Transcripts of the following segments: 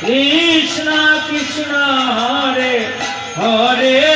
Krishna Krishna Hare Hare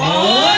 Oi!